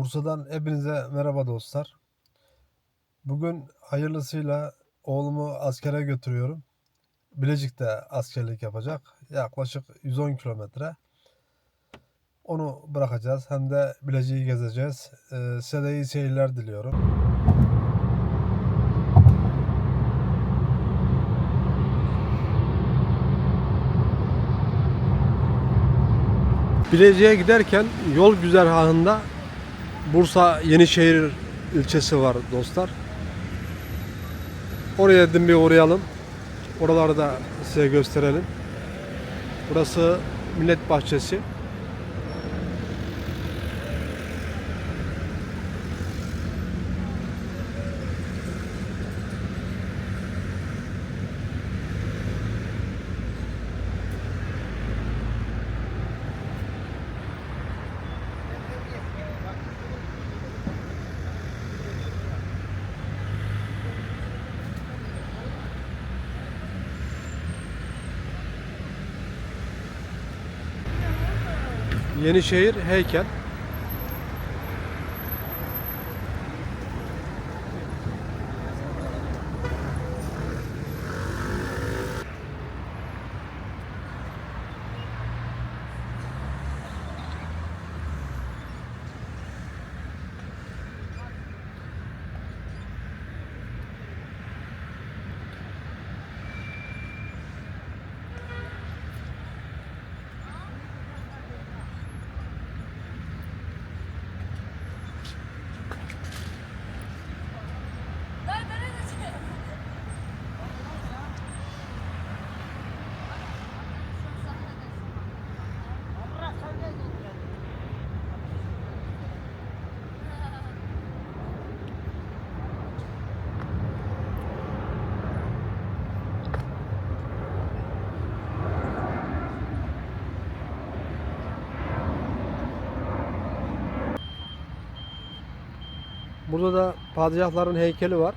Bursa'dan hepinize merhaba dostlar. Bugün hayırlısıyla oğlumu askere götürüyorum. Bilecik'te askerlik yapacak. Yaklaşık 110 kilometre. Onu bırakacağız. Hem de Bilecik'i gezeceğiz. Ee, size de iyi seyirler diliyorum. Bilecik'e giderken yol güzergahında Bursa Yenişehir ilçesi var dostlar. Oraya dedim bir uğrayalım. Oraları da size gösterelim. Burası Millet Bahçesi. Yenişehir heykel. Burada da padişahların heykeli var.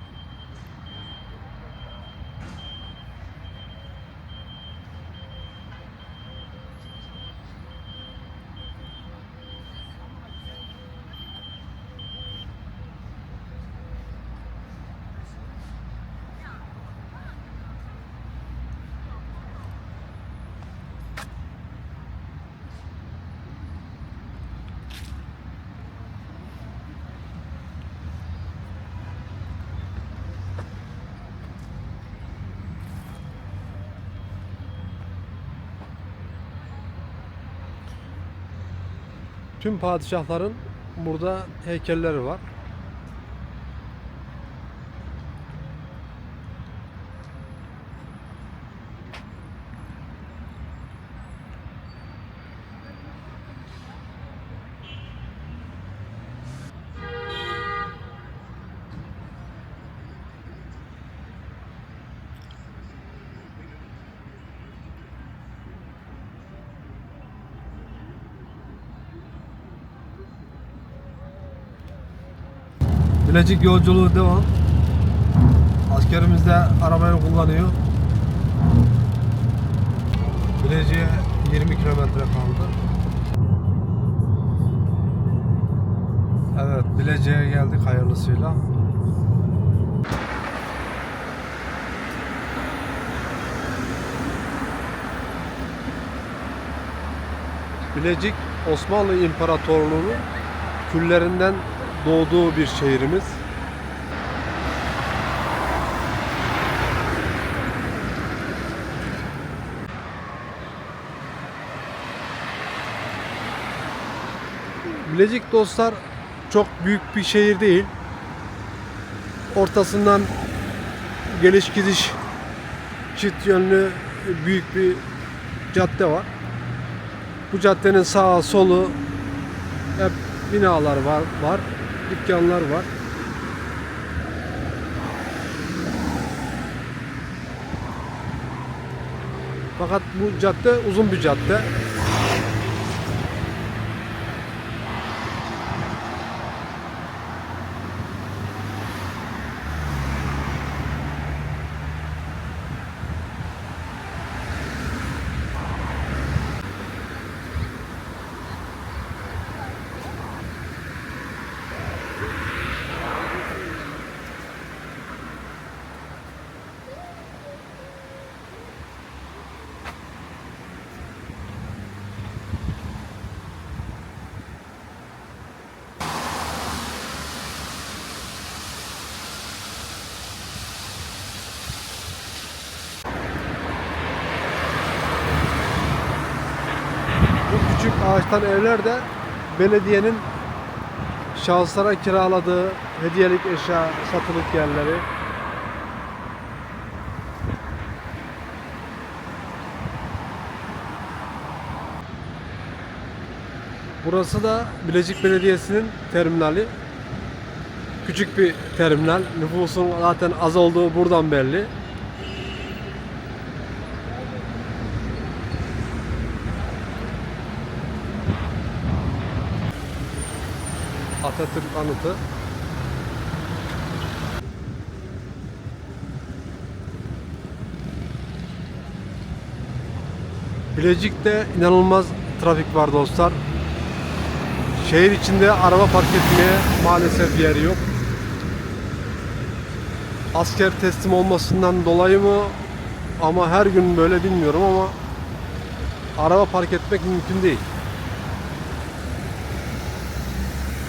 Tüm padişahların burada heykelleri var. Bilecik yolculuğu devam. Askerimiz de arabayı kullanıyor. Bilecik'e 20 kilometre kaldı. Evet, Bilecik'e geldik hayırlısıyla. Bilecik Osmanlı İmparatorluğu'nun küllerinden doğduğu bir şehrimiz. Bilecik dostlar çok büyük bir şehir değil. Ortasından geliş gidiş çift yönlü büyük bir cadde var. Bu caddenin sağı solu hep binalar var, var, dükkanlar var. Fakat bu cadde uzun bir cadde. Yatan evler de belediyenin şahıslara kiraladığı hediyelik eşya satılık yerleri. Burası da Bilecik Belediyesi'nin terminali. Küçük bir terminal. Nüfusun zaten az olduğu buradan belli. Atatürk anıtı. Bilecik'te inanılmaz trafik var dostlar. Şehir içinde araba park etmeye maalesef yer yok. Asker teslim olmasından dolayı mı ama her gün böyle bilmiyorum ama araba park etmek mümkün değil.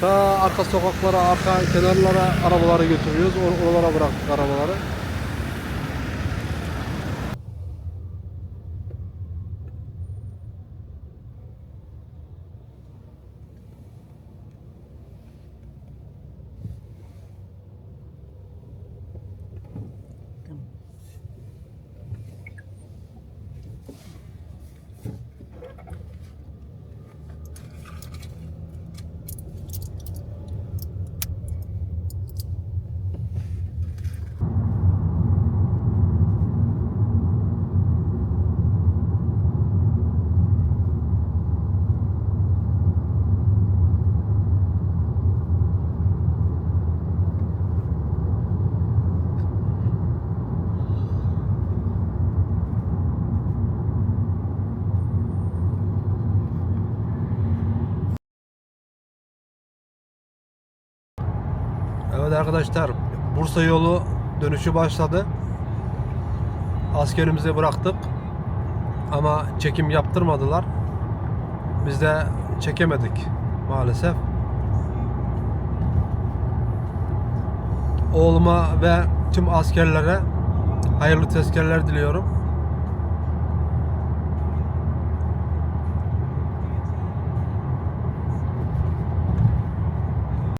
Ta arka sokaklara, arka kenarlara arabaları götürüyoruz. Or- Oralara bıraktık arabaları. Evet arkadaşlar Bursa yolu dönüşü başladı. Askerimizi bıraktık. Ama çekim yaptırmadılar. Biz de çekemedik maalesef. Oğluma ve tüm askerlere hayırlı tezkerler diliyorum.